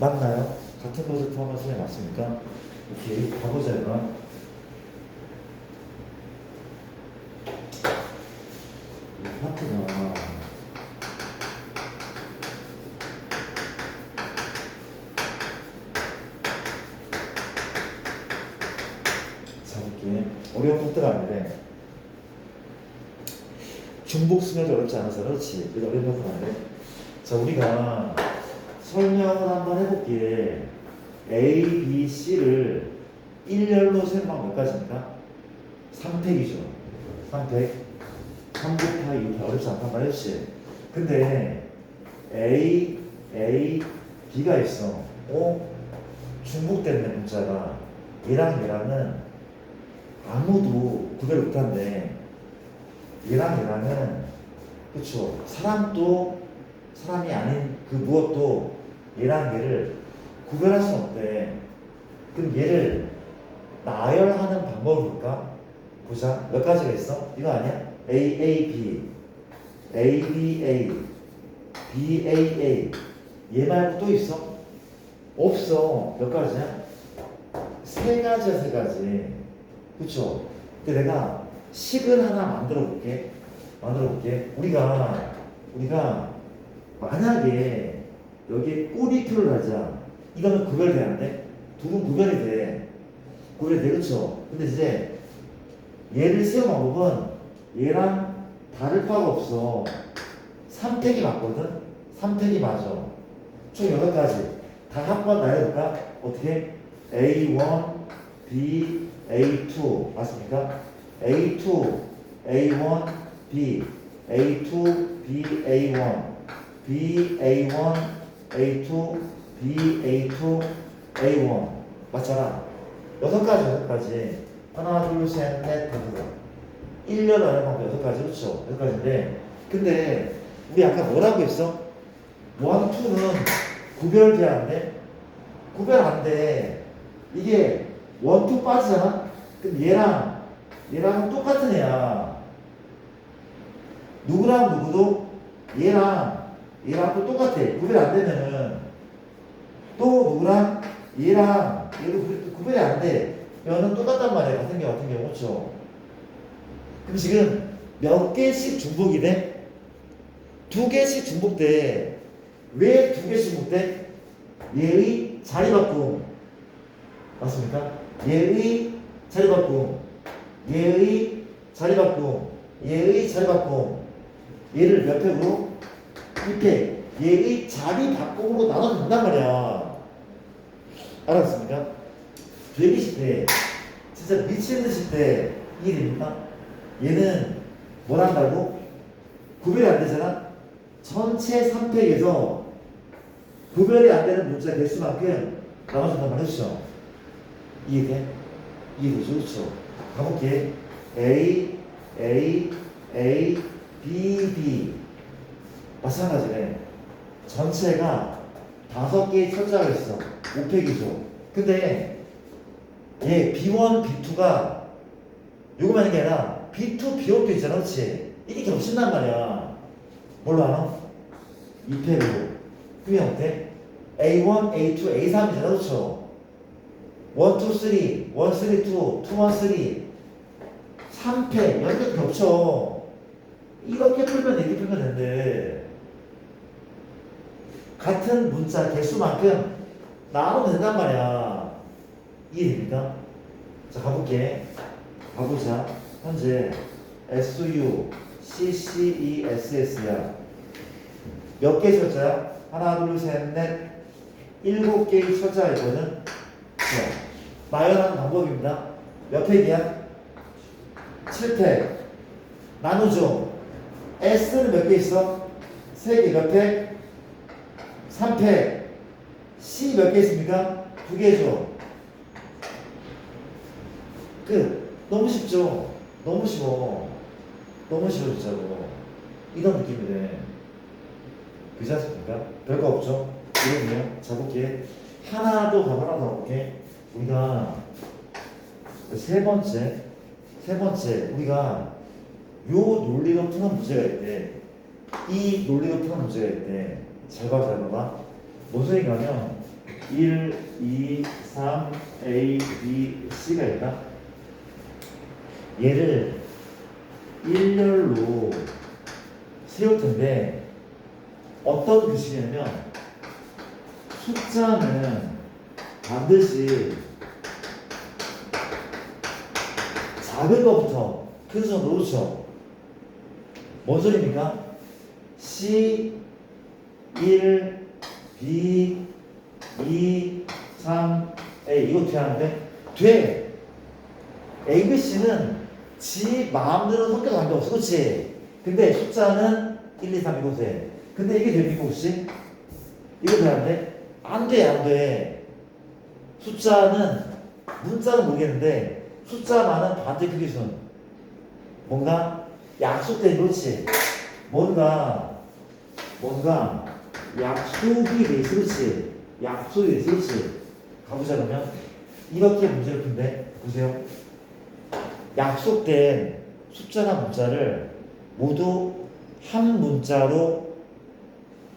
맞나요? 같은 것을 포함한 수에 맞습니까? 오케이 가보자 이거 이 파트가. 잡을게. 어려운 파트가 아닌데 중복 수면이 어렵지 않아서 그렇지. 그래도 어려운 파트가 아닌데 자 우리가 설명을 한번 해볼게. A, B, C를 일렬로 세는 방법 몇 가지입니까? 3팩이죠. 3팩 3 곱하기 6 어렵지 않단 말이었지 근데 A, A, B가 있어. 어? 중복됐네 문자가. 얘랑 얘랑은 아무도 구별 못한대 얘랑 얘랑은 그쵸? 사람도 사람이 아닌 그 무엇도 얘랑 얘를 구별할 수 없대 그럼 얘를 나열하는 방법을 볼까? 보자 몇 가지가 있어? 이거 아니야? A, A, B A, B, A B, A, A 얘 말고 또 있어? 없어 몇 가지야? 세 가지야 세 가지 그쵸? 근데 내가 식을 하나 만들어 볼게 만들어 볼게 우리가 우리가 만약에 여기에 꼬리표를 하자 이거는 구별이 되는데 둘은 구별이 돼 구별이 돼 그쵸? 근데 이제 얘를 세운 방법은 얘랑 다를 바가 없어 3팩이 맞거든? 3팩이 맞아 총 8가지 다 한번 나열해볼까? 어떻게? A1, B, A2 맞습니까? A2, A1, B, A2, B, A1, B, A1, A2, B, A2, A1 맞잖아 여섯 가지 여섯 가지 하나 둘셋넷 다섯 1년 안에 방법 여섯 가지 그렇죠 여섯 가지인데 근데 우리 아까 뭐라고 했어? 원, 투는 구별돼야 안 돼? 구별 안 돼. 이게 원, 투 빠지잖아? 그럼 얘랑, 얘랑 똑같은 애야. 누구랑 누구도 얘랑, 얘랑 또 똑같아. 구별 안 되면은 또 누구랑 얘랑 구- 구별이 안 돼. 면은 똑같단 말이야. 같은 경우, 같은 경우. 그렇죠? 그럼 지금 몇 개씩 중복이 돼? 두 개씩 중복돼. 왜 두 개씩 중복돼? 얘의 자리 바꿈. 맞습니까? 얘의 자리 바꿈. 얘의 자리 바꿈. 얘의 자리 바꿈. 얘를 몇 팩으 로? 1팩. 얘의 자리 바꿈으로 나눠준단 말이야. 알았습니까? 120회. 진짜 미친 듯이 때 이게 됩니까? 얘는 뭘 한다고? 구별이 안 되잖아? 전체 3팩에서 구별이 안 되는 문자 개수만큼 나눠준단 말이죠. 이해돼? 이해되죠? 그렇죠? 가볼게. A, A, A, B, B. 마찬가지네. 전체가 다섯 개의 철자가 있어. 5팩이죠. 근데 얘 B1, B2가 요거만 하는 게 아니라 B2, B1도 있잖아. 그렇지? 이게 겹친단 말이야. 뭘로 알아? 2팩으로. 그게 어때? A1, A2, A3이잖아. 그렇죠? 1, 2, 3, 1, 3, 2, 2, 1, 3 3패 연결 겹쳐 이렇게 풀면 이렇게 풀면 되는데 같은 문자 개수만큼 나누면 된단 말이야 이해됩니까? 자 가볼게 가보자 현재 SU, CCE, SS야 몇 개의 철자야? 하나 둘 셋 넷 일곱 개의 철자가 있거든 네. 나열하는 방법입니다 몇 팩이야? 7팩 나누죠 S는 몇 개 있어? 3개 몇 팩? 3팩 C 몇 개 있습니까? 2개죠 끝 너무 쉽죠? 너무 쉬워 너무 쉬워 진짜로 이런 느낌이 돼 그지 않습니까? 별거 없죠? 이거는요 자 볼게 하나 더 하나 더 가볼게 우리가 세 번째 세 번째 우리가 요 논리로 푸는 문제가 있대. 이 논리로 푸는 문제가 있대. 잘 봐, 잘 봐봐. 무슨 얘기냐면 1, 2, 3, A, B, C가 있다. 얘를 일렬로 세울 텐데 어떤 규칙이냐면 숫자는 반드시 작은 것부터 큰 수는 놓죠. 뭔 소리입니까? C 1 B 2 3 A 이거 하는데? 돼. A, B, C는 지 마음대로 성격 관계 없어, 그렇지? 근데 숫자는 1, 2, 3 이거 돼. 근데 이게 됩니까 혹시? 이거 돼야 안 돼? 안 돼, 안 돼. 숫자는 문자는 모르겠는데 숫자만은 반대 크기순 뭔가 약속된 그렇지 뭔가 뭔가 약속이 그렇지? 약속이 그렇지? 가보자 그러면. 이렇게 문제를 푼대. 보세요. 약속된 숫자나 문자를 모두 한 문자로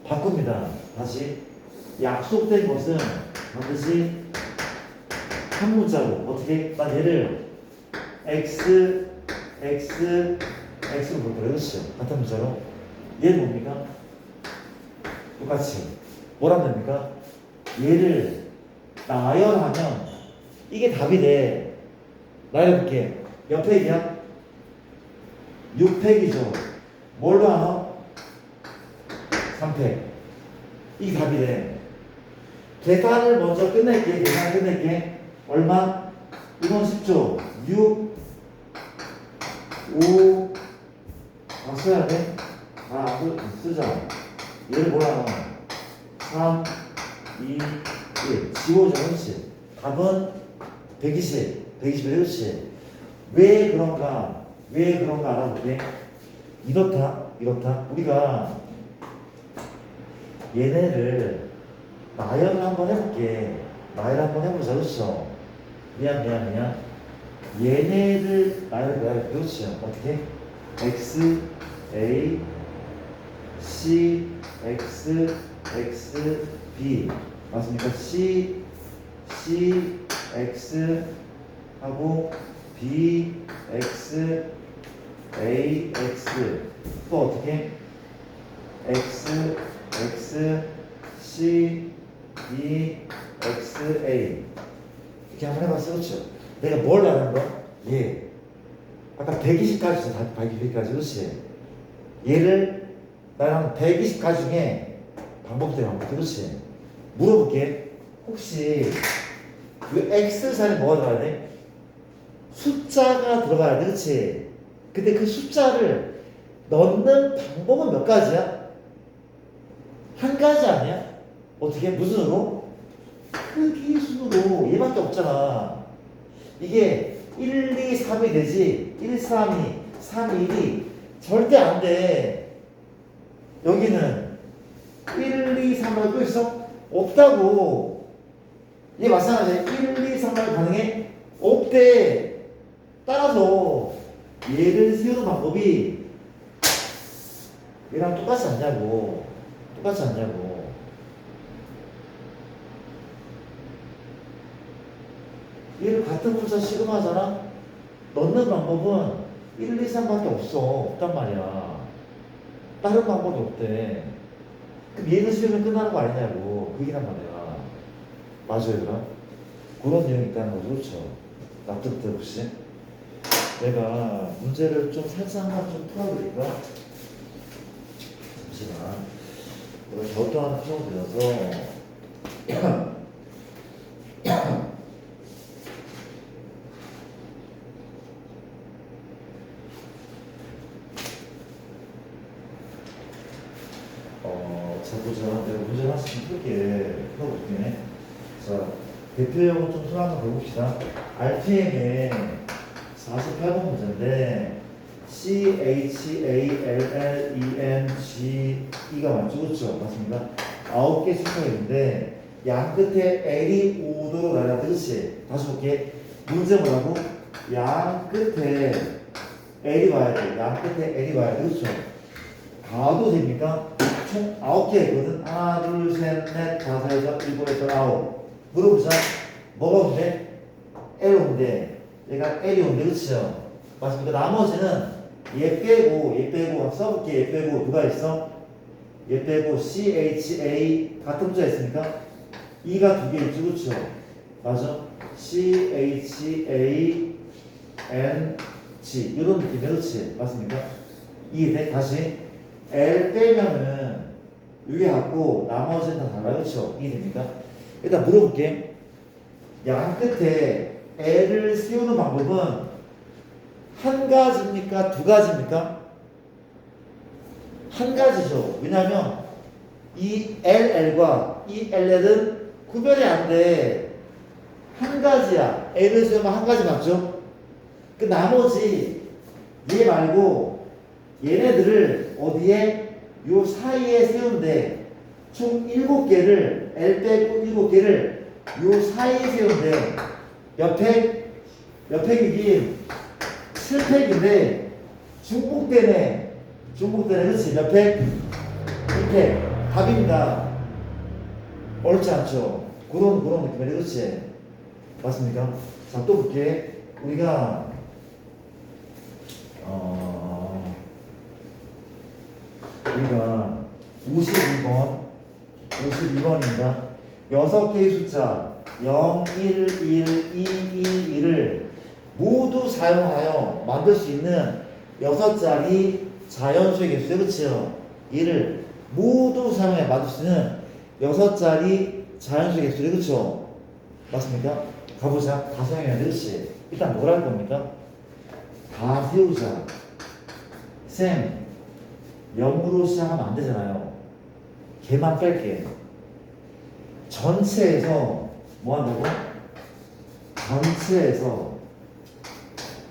바꿉니다. 다시. 약속된 것은 반드시 한 문자로. 어떻게? 난 얘를 x x x로 볼 거예요. 그렇죠. 같은 문자로. 얘는 뭡니까 똑같이. 뭐라면 됩니까? 얘를 나열하면 이게 답이 돼. 나열해볼게. 몇 팩이야. 6팩이죠. 뭘로 하나 3팩. 이게 답이 돼. 계산을 먼저 끝낼게. 계산 끝낼게. 얼마? 이건 10조 6 5 아, 써야 돼? 아, 안 쓰, 쓰자 얘를 뭐라 하나? 3 2 1 지워져 그렇지? 답은 120 120 그렇지? 왜 그런가? 왜 그런가 알아볼게 이렇다 이렇다. 우리가 얘네를 나열을 한번 해볼게. 나열 한번 해보자 그렇죠? 미안 미안 미안. 얘네를 나열 나열 그렇죠 어떻게? X a c x x b 맞습니까 c c x 하고 b x a x 또 어떻게 x x c b x a 이렇게 한번 해봤어 그렇죠? 내가 뭘 하는 거야? 얘 아까 120가지 다 120가지 그렇지? 얘를 나랑 120가지 중에 방법대로 한번 그렇지? 물어볼게 혹시 그 x 사에 뭐가 들어가야 돼? 숫자가 들어가야 돼 그렇지? 근데 그 숫자를 넣는 방법은 몇 가지야? 한 가지 아니야? 어떻게 무슨 으로? 크기 순으로 얘밖에 없잖아. 이게 1, 2, 3이 되지 1, 3, 2, 3, 1이 절대 안 돼. 여기는 1, 2, 3을 또 있어? 없다고. 얘 마찬가지야. 1, 2, 3을 가능해? 없대. 따라서 얘를 세우는 방법이 얘랑 똑같지 않냐고. 똑같지 않냐고. 얘를 같은 문자 시그마잖아? 넣는 방법은 1, 2, 3밖에 없어. 없단 말이야. 다른 방법이 없대. 그럼 얘를 세우면 끝나는 거 아니냐고. 그 얘기란 말이야. 맞아요, 얘들아? 그런 내용이 있다는 거죠. 그렇죠? 납득돼, 혹시? 내가 문제를 좀 살짝만 좀 풀어드릴까? 잠시만. 이걸 저도 하나 풀어드려서. 어, 자, 보자. 내가 문제 하나씩 좀 풀게 풀어볼게. 자, 대표형을 좀 풀어 한번 해봅시다. RTM의 48번 문제인데, C, H, A, L, L, E, N, G, E가 맞죠? 그렇죠? 맞습니다. 아홉 개 숫자가 있는데, 양 끝에 L이 오도록 나야 그렇지? 다시 볼게. 문제 뭐라고? 양 끝에 L이 와야 돼. 양 끝에 L이 와야 돼. 그렇죠? 가도 됩니까? 총 아홉 개 있거든. 하나, 둘, 셋, 넷, 다섯, 여섯, 일곱, 여덟, 아홉. 물어보자. 뭐가 온대? L 온대. 얘가 L이 온대, 그치요? 맞습니까? 나머지는 얘 빼고, 얘 빼고, 써볼게. 얘 빼고, 누가 있어? 얘 빼고, C, H, A 같은 문자 있으니까? E가 두 개 있지, 그쵸? 맞아? C, H, A, N, G. 이런 느낌, 그렇지? 맞습니까? 이해돼? 다시. L 빼면은, 이게 같고, 나머지는 다 달라요, 그쵸? 이해됩니까? 일단 물어볼게. 양 끝에 L을 세우는 방법은 한 가지입니까? 두 가지입니까? 한 가지죠. 왜냐하면 이 LL과 이 LL은 구별이 안 돼. 한 가지야. L을 세우면 한 가지 맞죠? 그 나머지 얘 말고 얘네들을 어디에 요 사이에 세운대. 총 7개를 L 빼고 7개를 요 사이에. 몇 팩? 몇 팩이긴 7팩인데 중복되네. 중복되네. 그렇지? 몇 팩? 1팩. 답입니다. 어렵지 않죠? 그런, 그런 느낌이네. 그렇지? 맞습니까? 자, 또 볼게. 우리가, 어, 우리가 52번, 52번입니다. 6개의 숫자 0, 1, 1, 2, 2, 1을 모두 사용하여 만들 수 있는 6자리 자연수의 개수죠. 그렇죠? 이를 모두 사용해 만들 수 있는 6자리 자연수의 개수죠. 그렇죠? 맞습니까? 가보자. 다 사용해야 돼. 그렇지? 일단 뭘 할 겁니까? 다 세우자. 쌤, 0으로 시작하면 안 되잖아요. 걔만 뺄게. 전체에서 뭐 한다고? 전체에서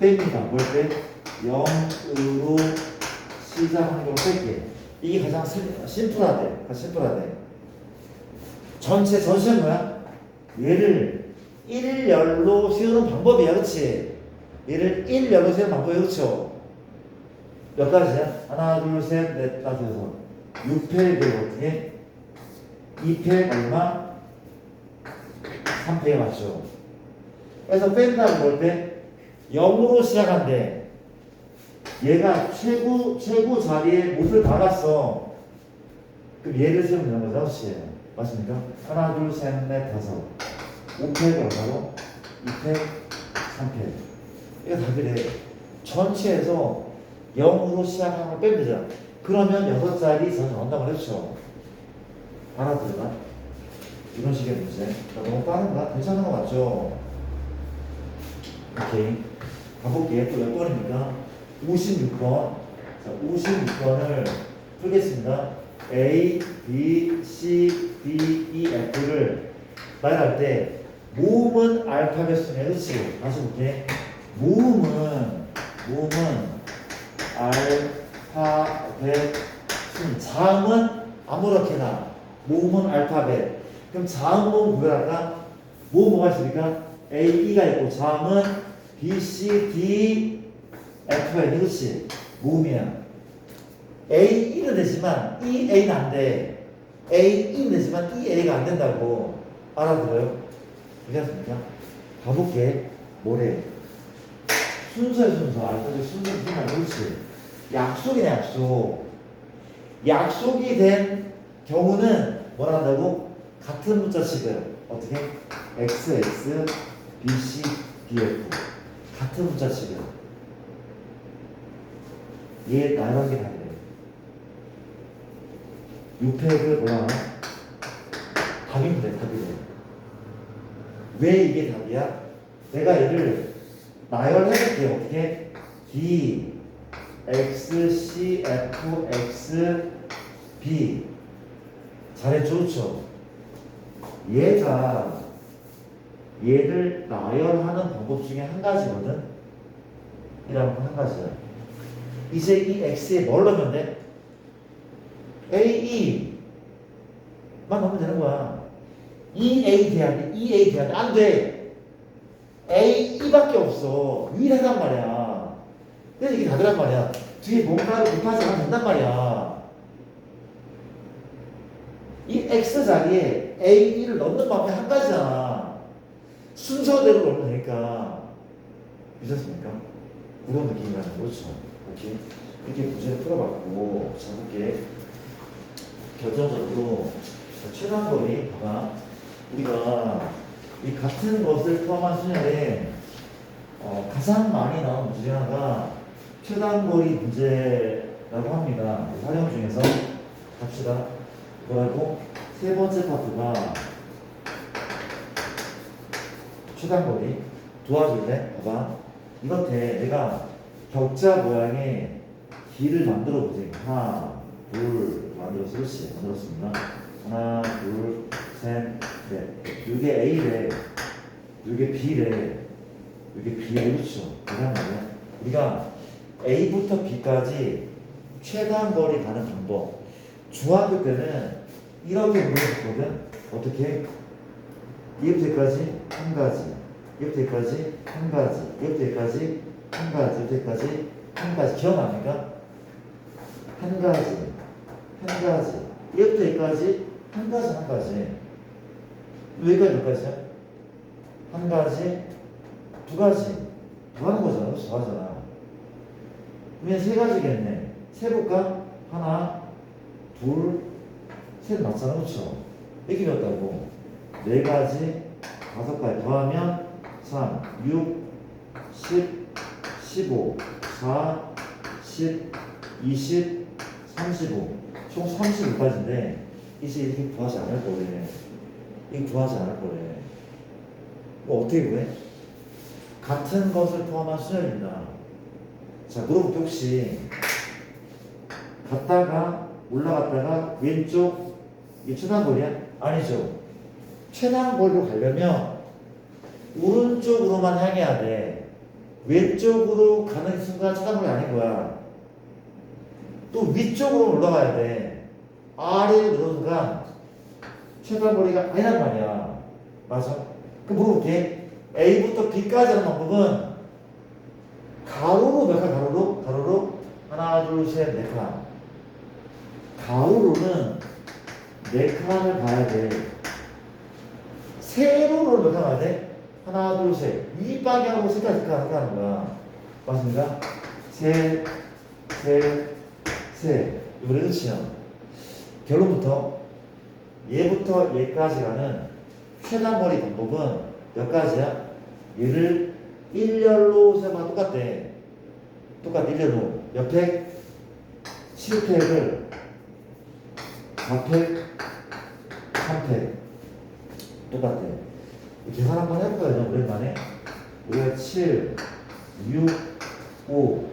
뺍니다. 뭘 빼? 0으로 시작하는 걸 뺄게. 이게 가장 심- 심플하대. 심플하대. 전체, 전체는 뭐야? 얘를 1열로 세우는 방법이야. 그치? 얘를 1열로 세우는 방법이 그렇죠? 몇 가지야? 하나, 둘, 셋, 넷, 다섯, 여섯. 6팩을 어떻게? 2팩 얼마? 3팩에 맞죠? 그래서 뺀다고 볼 때 0으로 시작한대. 얘가 최고, 최고 자리에 못을 박았어. 그럼 얘를 세우면 되는 거죠? 그치? 맞습니까? 하나, 둘, 셋, 넷, 다섯. 5팩 얼마로? 2팩, 3팩. 이거 답이래. 전체에서 0으로 시작하는 걸 빼면 되잖아. 그러면 6자리 전혀 온다고 했죠. 알아들나? 이런 식의 문제. 자, 너무 빠른가? 괜찮은 거 맞죠? 오케이. 가볼게. 또몇 번입니까? 56번. 자, 56번을 풀겠습니다. A, B, C, D, E, F를 말할 때 모음은 알파벳 순이야. 그렇지? 다시 볼게. 모음은 모음은 알파벳 순. 자음은 아무렇게나. 모음은 알파벳. 그럼 자음 모음 구별할까? 모음 뭐가 있으니까? A, E가 있고 자음은 B, C, D, F가 있는 그렇지? 모음이야. A, E는 되지만 E, A는 안 돼. A, E는 되지만 E, A가 안 된다고 알아들어요? 이해하십니까? 가볼게. 뭐래? 순서의 순서. 알파벳 순서 순서 그렇지? 약속이네 약속. 약속이 된 경우는 뭐라 한다고? 같은 문자 식을 어떻게? X, X, B, C, D, F 같은 문자 식을 얘 나열한 게 다르네 6팩을 뭐라 하나? 답입니다 답이래 왜 이게 답이야? 내가 얘를 나열해볼게 어떻게? D, X, C, F, X, B 잘했죠 그렇죠? 얘가 얘를 나열하는 방법 중에 한 가지거든. 이라면 한 가지야. 이제 이 x에 뭘 넣으면 돼? ae만 넣으면 되는 거야. ea 돼야 돼. ea 돼야 돼. 안 돼. ae밖에 없어. 유일하단 말이야. 그래서 이게 다르란 말이야. 뒤에 뭔가를 곱하지 않으면 된단 말이야. 이 x 자리에 a, b를 넣는 방법이 한 가지잖아. 순서대로 넣으면 되니까. 괜찮습니까? 그런 느낌이 나는 거죠. 오케이. 이렇게 문제를 풀어봤고, 자, 볼게. 결정적으로 최단 거리, 봐봐. 우리가 이 같은 것을 포함한 수련에 어, 가장 많이 나온 문제 중 하나가 최단 거리 문제라고 합니다. 활용 중에서 갑시다. 그러고 세 번째 파트가 최단거리 도와줄래? 봐봐. 이렇게 내가 격자 모양의 길을 만들어 보세요. 하나, 둘, 만들었어. 그렇지. 만들었습니다. 하나, 둘, 셋, 넷. 이게 A래. 이게 B래. 이게 B래. 그렇죠. 그런 말이야. 우리가 A부터 B까지 최단 거리 가는 방법. 중학교 때는 이렇게 물어봤거든. 어떻게? 이부터 여기까지 한 가지. 이부터 여기까지 한 가지. 이부터 여기까지 한 가지. 이부터 여기까지 한 가지. 기억납니까? 한 가지. 한 가지. 이부터 여기까지 한 가지 한 가지. 여기까지 몇 가지야? 한 가지, 두 가지. 더 하는 거잖아. 더 하잖아. 그러면 세 가지겠네. 세 볼까? 하나, 둘, 셋 맞잖아. 그렇죠? 이렇게 배웠다고. 네 가지, 다섯 가지 더하면 3, 6, 10, 15, 4, 10, 20, 35. 총 35까지인데 이제 이렇게 구하지 않을 거래. 이거 구하지 않을 거래. 뭐 어떻게 구해? 같은 것을 포함한 수열입니다. 자, 물어볼게 혹시 갔다가 올라갔다가 왼쪽 이게 최단거리야? 아니죠. 최단거리로 가려면 오른쪽으로만 향해야 돼. 왼쪽으로 가는 순간 최단거리 아닌 거야. 또 위쪽으로 올라가야 돼. 아래로 내려오는 순간 최단거리가 아니란 말이야. 맞아? 그 물어볼게. A부터 B까지 하는 방법은 가로로 몇 칸? 가로로? 가로로? 하나, 둘, 셋, 네 칸. 가로로는 네 칸을 가야 돼. 세로로 몇칸 가야 돼? 하나, 둘, 셋. 위 방향으로 세 칸, 세 칸, 세 하는 거야. 맞습니까? 셋, 셋, 셋. 이거 그렇지요. 결론부터 얘부터 얘까지 가는 최단거리 방법은 몇 가지야? 얘를 일렬로 세면 똑같대. 똑같아, 일렬로. 몇 팩? 7팩을 4팩, 3팩. 똑같아. 계산 한번 해볼까요, 오랜만에? 우리가 7, 6, 5,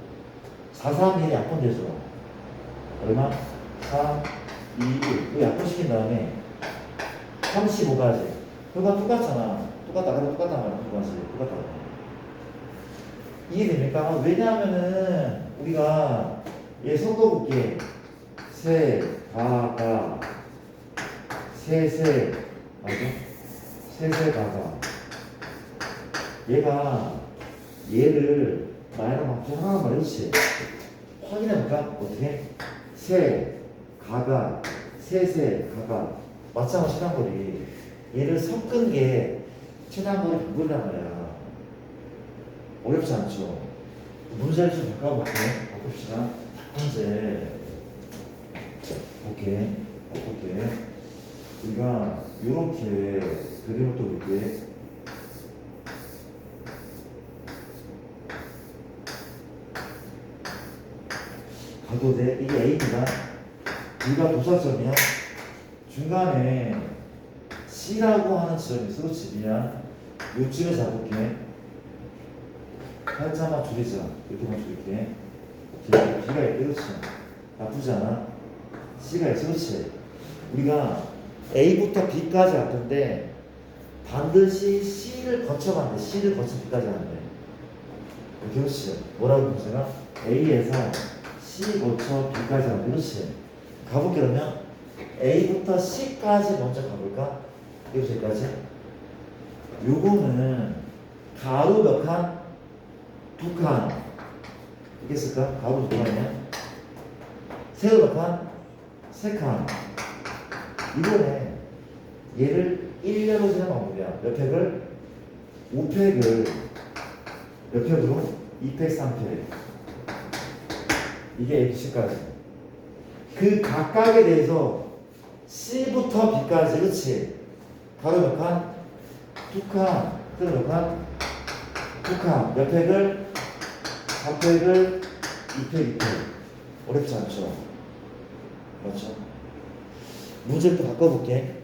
4, 3, 1이 약분 되죠. 얼마? 3, 2, 1. 이거 약분시킨 다음에 35가지. 그거 똑같잖아. 똑같다. 그래 똑같단 말이야. 두 가지. 똑같다. 이해됩니까? 왜냐하면은 우리가 얘 섞어볼게. 세, 가, 가. 세, 세. 맞아? 세, 세, 가, 가. 얘가 얘를 나이랑 맞춰 하나만 말해주지. 확인해볼까? 어떻게? 세, 가가, 세, 세, 가가. 맞잖아, 시간거리. 얘를 섞은 게 최단거리 방법이란 말이야. 어렵지 않죠? 문제를 좀 바꿔볼게. 바꿉시다. 첫 번째. 볼게. 바꿀게. 우리가 이렇게 그림을 또 볼게. 가도 돼. 이게 A가 B가 도사점이야. 중간에 C라고 하는 지점이 있어. 미안. 요쯤에 잡을게. 살짝만 줄이자. 이렇게만 줄일게. B가 있대. 그렇지. 나쁘지 않아. C가 있어. 그렇지. 우리가 A부터 B까지 갈 텐데 반드시 C를 거쳐간대. C를 거쳐 B까지 가는데. 이렇게 그렇지. 뭐라고 문제가? A에서 C 거쳐 B까지 가는데. 그렇지. 가볼게 그러면 A부터 C까지 먼저 가볼까? 여기까지. 요거는 가로 몇 칸? 두 칸. 있겠을까? 가로 두 칸이야? 세로 몇 칸? 세 칸. 이번에 얘를 1렬로 세는 방법이야. 몇 팩을? 5팩을 몇 팩으로? 2팩, 3팩. 이게 ABC까지. 그 각각에 대해서 C부터 B까지, 그치? 가로 몇 칸? 두 칸. 그럼 몇 칸? 두 칸. 몇 팩을? 4팩을 2팩, 2팩. 어렵지 않죠? 그렇죠? 문제를 또 바꿔볼게.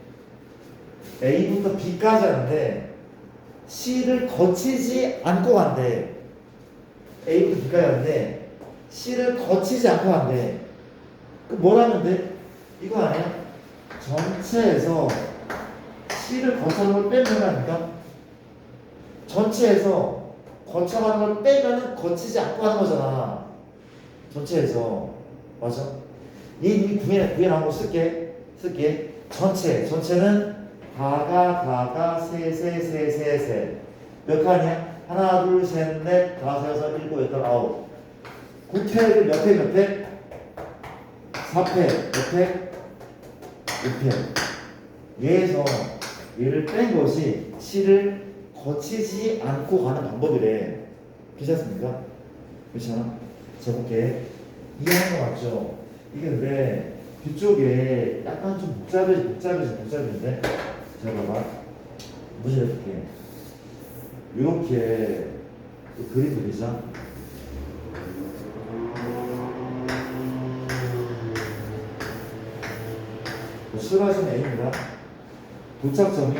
A부터 B까지 하는데 C를 거치지 않고 간대. A부터 B까지 하는데 C를 거치지 않고 간대. 그 뭐라면 돼? 이거 아니야? 전체에서 C를 걸 빼면 하니까 전체에서 거쳐가는 걸 빼면은 거치지 않고 하는 거잖아. 전체에서 맞아? 얘 이미 구해 구해놓은 거 쓸게 쓸게 전체 전체는 가가 가가 세 세 세 세 세 몇 칸이야? 하나 둘 셋 넷 다섯 여섯 일곱 여덟 아홉 구팩을 몇 팩, 몇 팩? 4팩, 몇 팩? 6팩 얘에서 얘를 뺀 것이 C를 거치지 않고 가는 방법이래 괜찮습니까? 그렇잖아? 저렇게 이해하는 거 맞죠? 이게 근데 뒤쪽에 약간 좀 복잡해, 복잡해지, 복잡해진데? 자, 봐봐. 문제 해볼게. 이렇게 그림 그리자. 수라진 A입니다. 도착점이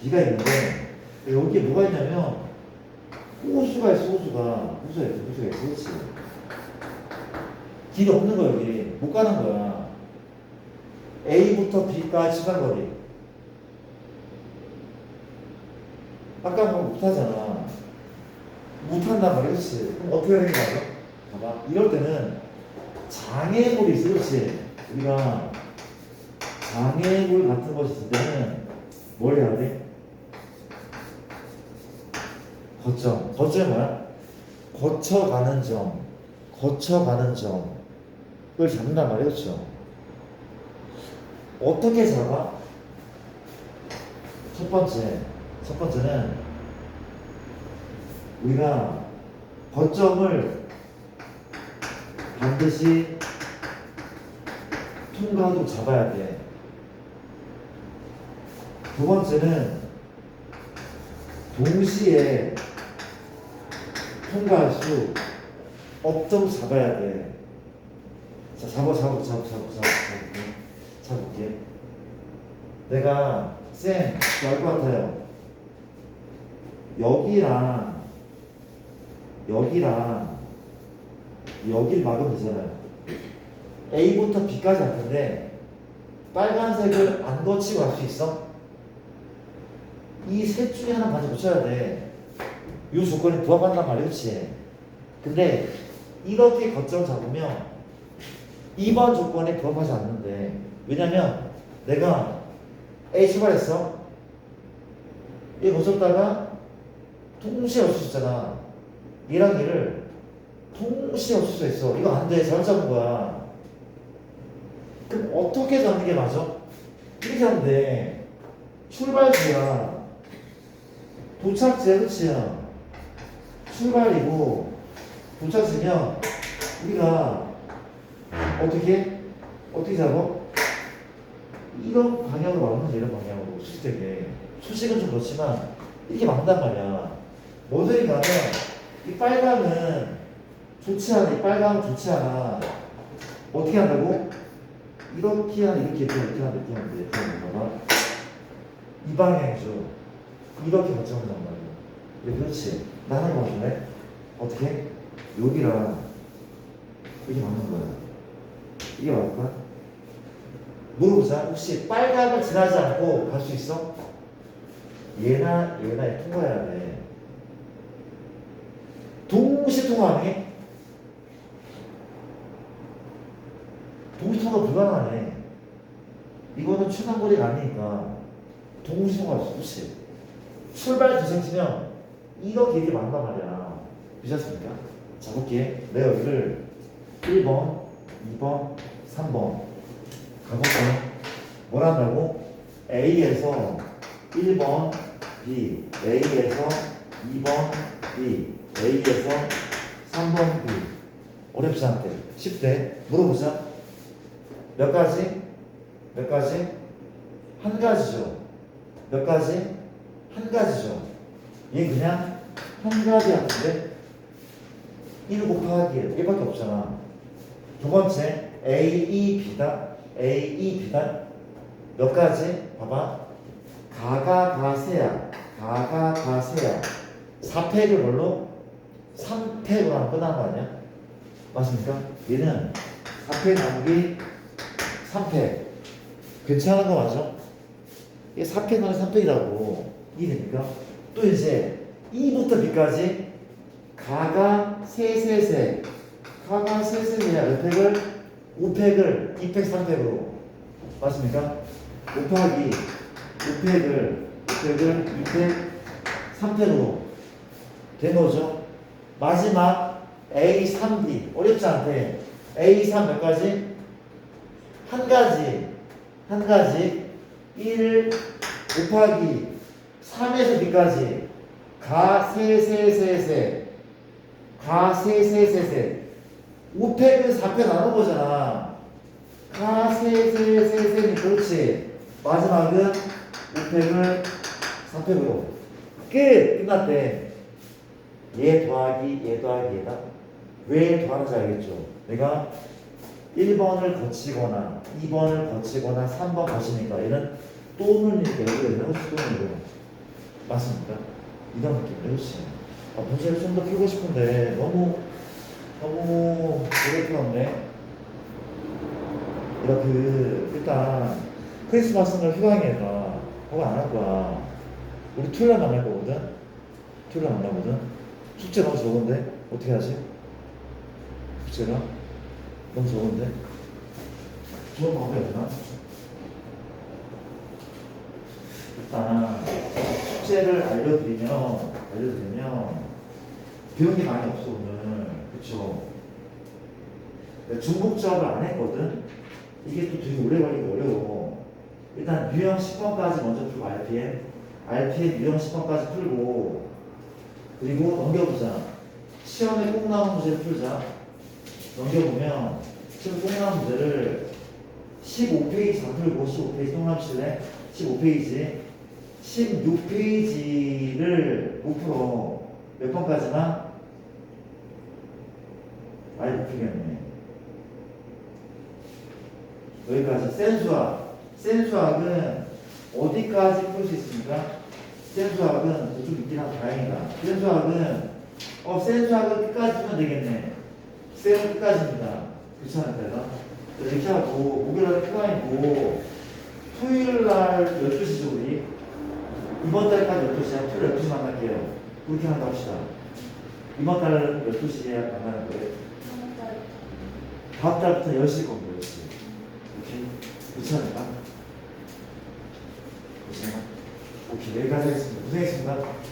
B가 있는데 여기에 뭐가 있냐면 호수가 있어 호수가 호수가 있어 호수가 있어 그렇지 길이 없는 거야 여기 못 가는 거야 A부터 B까지 간 거리 아까 뭐 못하잖아 못 한단 말이야 그렇지 그럼 어떻게 해야 되는 거 알아? 봐봐 이럴 때는 장애물이 있어 그렇지 우리가 장애물 같은 것이 있을 때는 뭘 해야 돼? 거점. 거점이 뭐야? 거쳐가는 점. 거쳐가는 점을 잡는단. 그렇죠? 어떻게 잡아? 첫 번째. 첫 번째는 우리가 거점을 반드시 통과하도록 잡아야 돼. 두 번째는 동시에 통과할 수 없도록 잡아야 돼. 자, 잡아, 잡아, 잡아, 잡아, 잡아, 잡아볼게. 잡을게. 내가 쌤, 알것 같아요. 여기랑 여기랑 여길 막으면 되잖아요. A부터 B까지 할 텐데 빨간색을 안 거치고 갈 수 있어? 이 셋 중에 하나 반드시 붙여야 돼. 이 조건이 부합한단 말이야, 그렇지? 근데 이렇게 거점 잡으면 2번 조건에 부합하지 않는데 왜냐면 내가 A 출발했어. 얘 거쳤다가 동시에 없을 수 있잖아. 얘랑 얘를 동시에 없을 수 있어. 이거 안 돼. 잘못 잡은 거야. 그럼 어떻게 잡는 게 맞아? 이렇게 하면 돼. 출발지야. 도착지야, 그치야? 출발이고, 도착지면, 우리가, 어떻게? 어떻게 잡아? 이런 방향으로 막는 이런 방향으로, 수직되게. 수식은 좀 그렇지만, 이렇게 막는단 말이야. 뭐들이 가면, 이 빨강은 좋지 않아. 이 빨강은 좋지 않아. 어떻게 한다고? 이렇게 하나, 이렇게, 이렇게, 이렇게 하나, 이렇게 돼. 이렇게 봐봐. 이 방향이죠. 이렇게 결정한단 말이야. 네, 그렇지. 나는 거 같은데? 어떻게? 여기랑 이게 맞는 거야. 이게 맞을까? 물어보자. 혹시 빨강을 지나지 않고 갈 수 있어? 얘나 얘나 통과해야 돼. 동시 통과하네? 동시 통과 불가능하네. 이거는 최단거리가 아니니까 동시 통과할 수 없지. 출발 도착지면 이렇게 이게 맞단 말이야. 그렇습니까? 자, 볼게. 내가 여기를 1번, 2번, 3번 가볼게. 뭘 한다고? A에서 1번 B, A에서 2번 B, A에서 3번 B. 어렵지 않대. 10대. 물어보자. 몇 가지? 몇 가지? 한 가지죠. 몇 가지? 한 가지죠. 얘 그냥 한 가지 같은데? 1 곱하기 1밖에 없잖아. 두 번째, A, E, B다. A, E, B다. 몇 가지? 봐봐. 가가, 가세야. 가가, 가세야. 4팩을 뭘로? 3팩으로 하면 끝나는 거 아니야? 맞습니까? 얘는 4팩 나누기 3팩. 괜찮은 거 맞아? 이게 4팩 나누기 3팩이라고. 이해됩니까? 또 이제 2부터 B까지 가가 세세세 가가 세세세야 몇 팩을? 5팩을 2팩 3팩으로 맞습니까? 5팩이 5팩을 5팩을 2팩 3팩으로 된 거죠 마지막 A3B 어렵지 않대 A3 몇 가지? 한 가지 한 가지 1 곱하기 3에서 B까지 가, 세, 세, 세, 세. 가, 세, 세, 세, 세. 5팩은 4팩 나눈 거잖아. 가, 세, 세, 세, 세니 그렇지. 마지막은 5팩을 3팩으로. 끝! 끝났대. 얘 더하기, 얘 더하기, 얘다. 왜 더하는지 알겠죠? 내가 1번을 거치거나 2번을 거치거나 3번 거치니까 얘는 또는 이렇게 여기를 내놓을 수도 있는 거예요. 맞습니까? 이런 느낌 그렇지 아, 문제를 좀 더 풀고 싶은데 너무 너무 오래 풀었네. 내가 그 일단 크리스마스는 휴강이니까 그거 안 할 거야. 우리 토요일 날 만날 거거든? 토요일 날 만나거든? 숙제 너무 적은데? 어떻게 하지? 숙제가? 너무 적은데? 좋은 방법이 없나? 일단 숙제를 알려드리면 알려드리면 배운 게 많이 없어 오늘 그쵸? 내가 중복 작업을 안 했거든? 이게 또 되게 오래 걸리기 어려워. 일단 유형 10번까지 먼저 풀고 RPM RPM 유형 10번까지 풀고 그리고 넘겨보자. 시험에 꼭 나오는 문제를 풀자. 넘겨보면 시험에 꼭 나오는 문제를 15페이지 다 풀고 15페이지? 동남실래 15페이지. 16페이지를 못 풀어. 몇 번까지나? 못 풀겠네. 여기까지. 센수학. 센수학은 어디까지 풀 수 있습니까? 센수학은 좀 있긴 한 다행이다. 센수학은, 어, 센수학은 끝까지 풀면 되겠네. 센은 끝까지입니다. 그렇지 않을까요? 이렇게 하고, 목요일날 휴가이고, 토요일 날 12시죠, 우리. 이번 달까지 12시야. 토요일 12시 만날게요. 그렇게 한다 합시다. 이번 달 12시에 만나는 거예요. 다음 달부터 10시 겁니다, 10시. 오케이? 그렇지 않아? 오케이, 여기까지 하겠습니다. 고생했습니다.